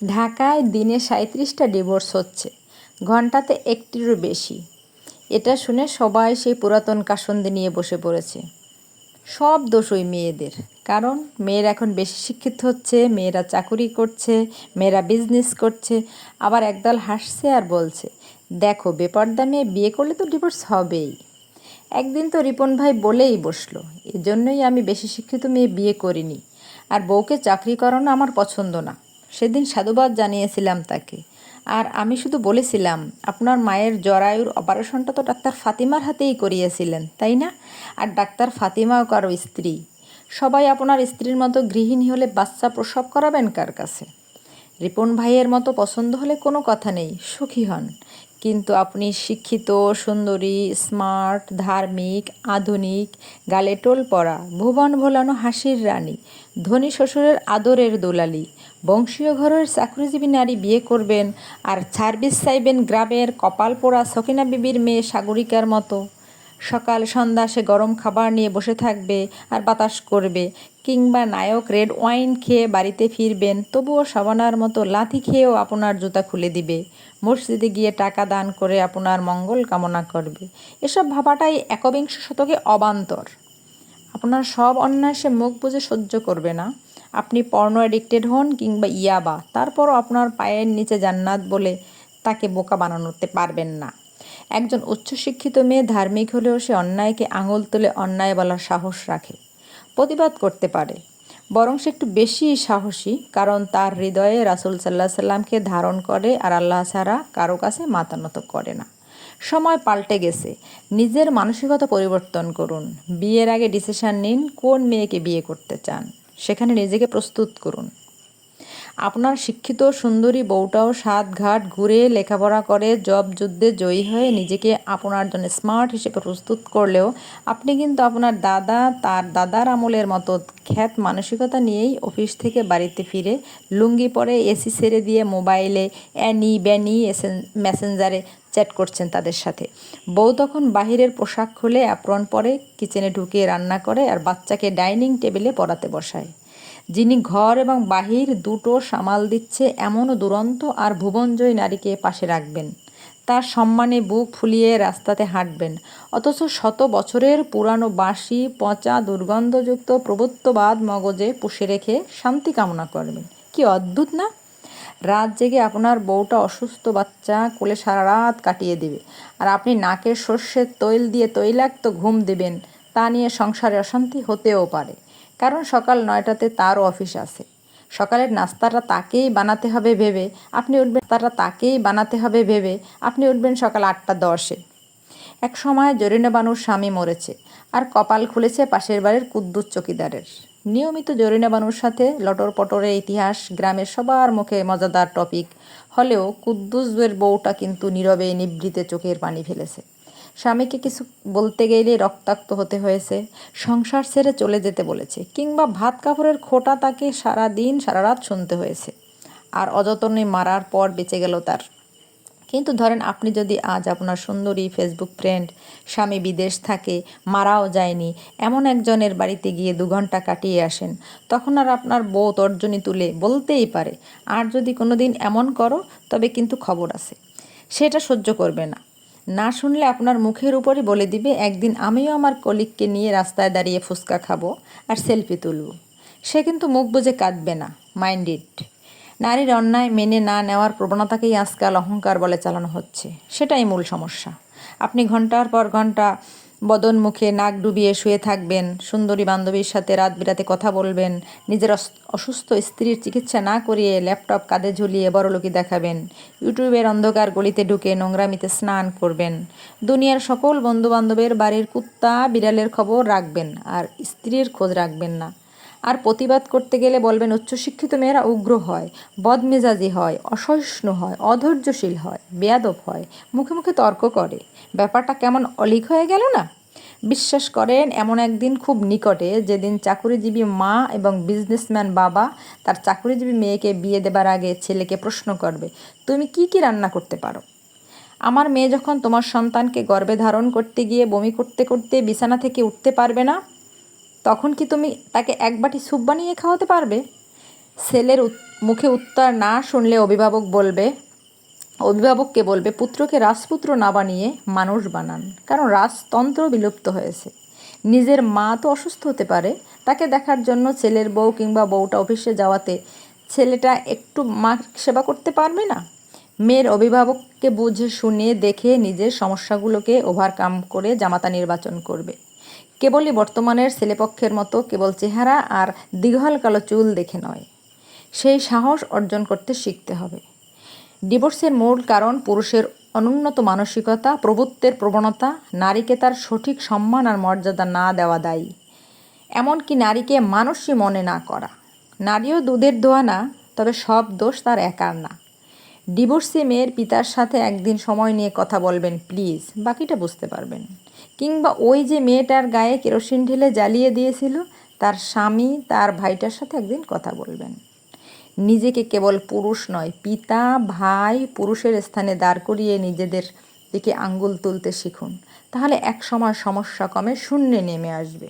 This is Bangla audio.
ঢাকায় দিনে সাঁত্রিশটা ডিভোর্স হচ্ছে ঘন্টাতে একটিরও বেশি। এটা শুনে সবাই সেই পুরাতন কাসন্দি নিয়ে বসে পড়েছে। সব দোষ ওই মেয়েদের, কারণ মেয়েরা এখন বেশি শিক্ষিত হচ্ছে, মেয়েরা চাকুরি করছে, মেয়েরা বিজনেস করছে। আবার একদল হাসছে আর বলছে, দেখো, বেপর্দা মেয়ে বিয়ে করলে তো ডিভোর্স হবেই। একদিন তো রিপন ভাই বলেই বসল, এজন্যই আমি বেশি শিক্ষিত মেয়ে বিয়ে করিনি। আর বউকে চাকরি করানো আমার পছন্দ না। সেদিন সাধুবাদ জানিয়েছিলাম তাকে। আর আমি শুধু বলেছিলাম, আপনার মায়ের জরায়ুর অপারেশনটা তো ডাক্তার ফাতিমার হাতেই করিয়েছিলেন, তাই না? আর ডাক্তার ফাতিমাও কারও স্ত্রী। সবাই আপনার স্ত্রীর মতো গৃহিণী হলে বাচ্চা প্রসব করাবেন কার কাছে? রিপন ভাইয়ের মতো পছন্দ হলে কোনো কথা নেই, সুখী হন। কিন্তু আপনি শিক্ষিত, সুন্দরী স্মার্ট ধার্মিক, আধুনিক, গালে টোল পরা, ভুবন ভোলানো হাসির রানী, ধনী শ্বশুরের আদরের দোলালি, বংশীয় ঘরের চাকরিজীবী নারী বিয়ে করবেন আর সার্ভিস চাইবেন গ্রামের কপাল পোড়া সকিনা বিবির মেয়ে সাগরিকার মতো। সকাল, সন্ধ্যা সে গরম খাবার নিয়ে বসে থাকবে আর বাতাস করবে। কিংবা নায়ক রেড ওয়াইন খেয়ে বাড়িতে ফিরবেন, তবুও সাবানার মতো লাথি খেয়েও আপনার জুতা খুলে দিবে। মসজিদে গিয়ে টাকা দান করে আপনার মঙ্গল কামনা করবে। এসব ভাবাটাই একবিংশ শতকে অবান্তর। আপনার সব অন্যায় সে মুখ বুঝে সহ্য করবে না। আপনি পর্ণ অ্যাডিক্টেড হন কিংবা ইয়াবা, তারপরও আপনার পায়ের নিচে জান্নাত বলে তাকে বোকা বানানোতে পারবেন না। একজন উচ্চশিক্ষিত মেয়ে ধার্মিক হলেও সে অন্যায়কে আঙুল তুলে অন্যায় বলার সাহস রাখে, প্রতিবাদ করতে পারে। বরং সে একটু বেশি সাহসী, কারণ তার হৃদয়ে রাসুল সাল্লাহ সাল্লামকে ধারণ করে আর আল্লাহ ছাড়া কারও কাছে মাতানত করে না। সময় পাল্টে গেছে। নিজের মানসিকতা পরিবর্তন করুন। বিয়ের আগে ডিসিশন নিন কোন মেয়েকে বিয়ে করতে চান। সেখানে নিজেকে প্রস্তুত করুন। আপনার শিক্ষিত সুন্দরী বউটাও সাত ঘাট ঘুরে লেখাপড়া করে, জব যুদ্ধে জয়ী হয়ে নিজেকে আপনার জন্য স্মার্ট হিসেবে প্রস্তুত করলেও আপনি কিন্তু আপনার দাদা, তার দাদার আমলের মতো খ্যাত মানসিকতা নিয়েই অফিস থেকে বাড়িতে ফিরে লুঙ্গি পরে এসি ছেড়ে দিয়ে মোবাইলে অ্যানি ব্যানি মেসেঞ্জারে চ্যাট করছেন তাদের সাথে। বউ তখন বাহিরের পোশাক খুলে, অ্যাপ্রন পরে, কিচেনে ঢুকিয়ে রান্না করে আর বাচ্চাকে ডাইনিং টেবিলে পড়াতে বসায়। যিনি ঘর এবং বাহির দুটো সামাল দিচ্ছে, এমনও দুরন্ত আর ভুবনজয়ী নারীকে পাশে রাখবেন। তার সম্মানে বুক ফুলিয়ে রাস্তাতে হাঁটবেন। অথচ শত বছরের পুরানো বাঁশি, পচা দুর্গন্ধযুক্ত প্রভুত্ববাদ মগজে পুষে রেখে শান্তি কামনা করবেন। কি অদ্ভুত না? রাত জেগে আপনার বউটা অসুস্থ বাচ্চা কোলে সারা রাত কাটিয়ে দেবে। আর আপনি নাকের সর্ষের তৈল দিয়ে তৈলাক্ত ঘুম দেবেন, তা নিয়ে সংসারে অশান্তি হতেও পারে। কারণ সকাল নয়টাতে তারও অফিস আছে। সকালের নাস্তাটা তাকেই বানাতে হবে ভেবে, আপনি উঠবেন তারা তাকেই বানাতে হবে ভেবে, আপনি উঠবেন সকাল আটটা দশে। এক সময় জরিনা বানুর স্বামী মরেছে আর কপাল খুলেছে পাশের বাড়ির কুদ্দুস চকিদারের। নিয়মিত জরিনা বানুর সাথে লটর পটরের ইতিহাস, গ্রামের সবার মুখে মজাদার টপিক হলেও কুদ্দুসের বউটা কিন্তু নীরবে নিবৃতে চোখের পানি ফেলেছে। স্বামীকে কিছু বলতে গেলে রক্তাক্ত হতে হয়েছে। সংসার ছেড়ে চলে যেতে বলেছে কিংবা ভাত কাপড়ের খোটা তাকে সারা দিন সারা রাত শুনতে হয়েছে। আর অযতনে মারার পর বেঁচে গেল তার। কিন্তু ধরেন আপনি যদি আজ আপনার সুন্দরী ফেসবুক ফ্রেন্ড স্বামী বিদেশ থাকে, মারাও যায়নি, এমন একজনের বাড়িতে গিয়ে দু ঘণ্টা কাটিয়ে আসেন, তখন আর আপনার বউ তর্জনী তুলে বলতেই পারে, আর যদি কোনো দিন এমন করো, তবে কিন্তু খবর আছে। সেটা সহ্য করবে না। না শুনলে আপনার মুখের উপরই বলে দিবে, একদিন আমিও আমার কলিককে নিয়ে রাস্তায় দাঁড়িয়ে ফুচকা খাব আর সেলফি তুলব। সে কিন্তু মুখ বুঝে কাঁদবে না মাইন্ড ইট নারীর অন্যায় মেনে না নেওয়ার প্রবণতাকেই আজকাল অহংকার বলে চালানো হচ্ছে, সেটাই মূল সমস্যা। আপনি ঘণ্টার পর ঘণ্টা বদন মুখে নাক ডুবিয়ে শুয়ে থাকবেন। সুন্দরী বান্ধবীর সাথে রাত বিরাতে কথা বলবেন। নিজের অসুস্থ স্ত্রীর চিকিৎসা না করিয়ে ল্যাপটপ কাঁধে ঝুলিয়ে বড়লোকি দেখাবেন। ইউটিউবের অন্ধকার গলিতে ঢুকে নোংরামিতে স্নান করবেন। দুনিয়ার সকল বন্ধুবান্ধবের বাড়ির কুত্তা বিড়ালের খবর রাখবেন, আর স্ত্রীর খোঁজ রাখবেন না। আর প্রতিবাদ করতে গেলে বলবেন, উচ্চশিক্ষিত মেয়েরা উগ্র হয়, বদমেজাজি হয়, অসহিষ্ণু হয়, অধৈর্যশীল হয়, বেয়াদব হয়, মুখে মুখে তর্ক করে। ব্যাপারটা কেমন অলিক হয়ে গেল না? বিশ্বাস করেন, এমন একদিন খুব নিকটে যেদিন চাকুরিজীবী মা এবং বিজনেসম্যান বাবা তার চাকুরিজীবী মেয়েকে বিয়ে দেবার আগে ছেলেকে প্রশ্ন করবে, তুমি কি কি রান্না করতে পারো? আমার মেয়ে যখন তোমার সন্তানকে গর্ভে ধারণ করতে গিয়ে বমি করতে করতে বিছানা থেকে উঠতে পারবে না তখন কি তুমি তাকে এক বাটি স্যুপ বানিয়ে খাওয়াতে পারবে? ছেলের মুখে উত্তর না শুনলে অভিভাবক বলবে অভিভাবককে বলবে, পুত্রকে রাজপুত্র না বানিয়ে মানুষ বানান। কারণ রাজতন্ত্র বিলুপ্ত হয়েছে। নিজের মা তো অসুস্থ হতে পারে। তাকে দেখার জন্য ছেলের বউ কিংবা বউটা অফিসে যাওয়াতে ছেলেটা একটু মা সেবা করতে পারবে না? মেয়ের অভিভাবককে বুঝে শুনে দেখে নিজের সমস্যাগুলোকে ওভারকাম করে জামাতা নির্বাচন করবে। কেবলই বর্তমানের ছেলেপক্ষের মতো কেবল চেহারা আর দীঘল কালো চুল দেখে নয়। সেই সাহস অর্জন করতে শিখতে হবে। ডিভোর্সের মূল কারণ পুরুষের অনুন্নত মানসিকতা, প্রভুত্বের প্রবণতা, নারীকে তার সঠিক সম্মান আর মর্যাদা না দেওয়া দায়ী। এমনকি নারীকে মানুষই মনে না করা। নারীও দুধের দোয়া না, তবে সব দোষ তার একার না। ডিভোর্সি মেয়ের পিতার সাথে একদিন সময় নিয়ে কথা বলবেন, প্লিজ। বাকিটা বুঝতে পারবেন। কিংবা ওই যে মেয়েটার গায়ে কেরোসিন ঢেলে জ্বালিয়ে দিয়েছিল, তার স্বামী তার ভাইটার সাথে একদিন কথা বলবেন। নিজেকে কেবল পুরুষ নয়, পিতা, ভাই পুরুষের স্থানে দাঁড় করিয়ে নিজেদের দিকে আঙ্গুল তুলতে শিখুন। তাহলে এক সময় সমস্যা কমে শূন্যে নেমে আসবে।